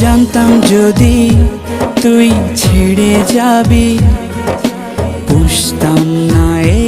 জানতাম যদি তুই ছেড়ে যাবি পুষতাম না এ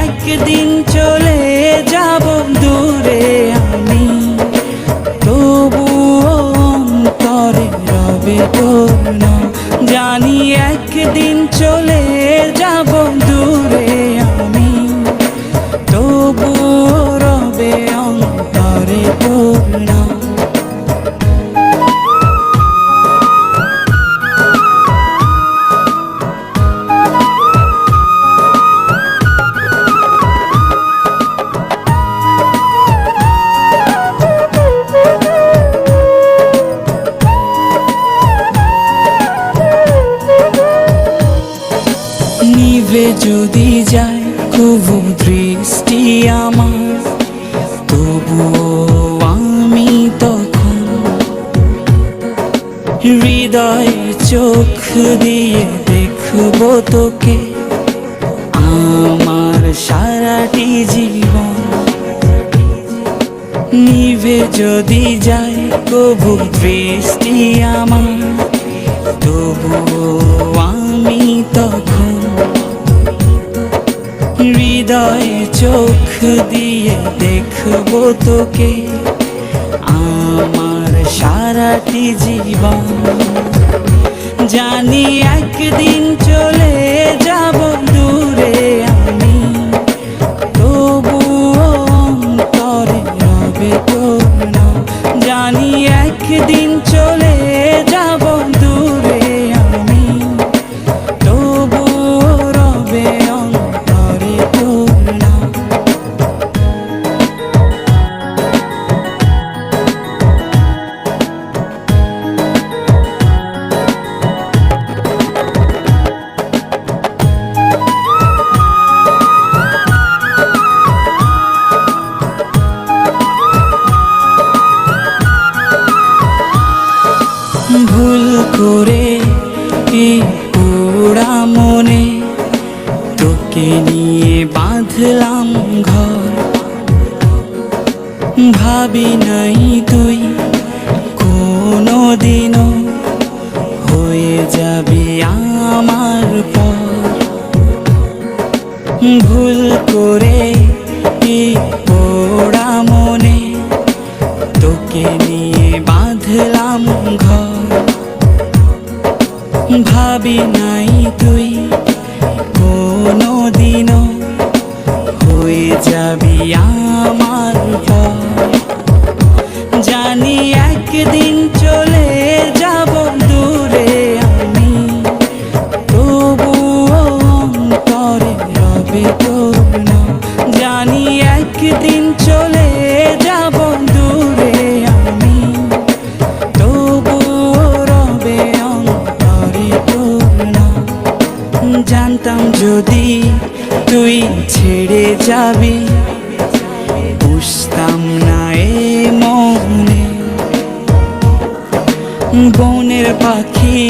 একদিন যদি যায় কবু দৃষ্টি আমার। তবুও আমি তখন হৃদয় চোখ দিয়ে দেখব তোকে। আমার সারাটি জীবন নিভে যদি যায় কবু দৃষ্টি আমার। তবুও আমি তখন হৃদয়ে চোখ দিয়ে দেখব তোকে। আমার সারাটি জীবন জানি একদিন চলে করে এই পোড়া মনে? তোকে নিয়ে বাঁধলাম ঘর। ভাবি নাই তুই কোনো দিনও হয়ে যাবি আমার পর। ভুল করে এই ভাবি নাই তুই কোনো দিনও হয়ে যাবি আমার জানি একদিন চলে যাব দূরে আমি, তবুও অন্তরে রবে তুই ছেড়ে যাবি। বুঝতাম না এ মনে বনের পাখি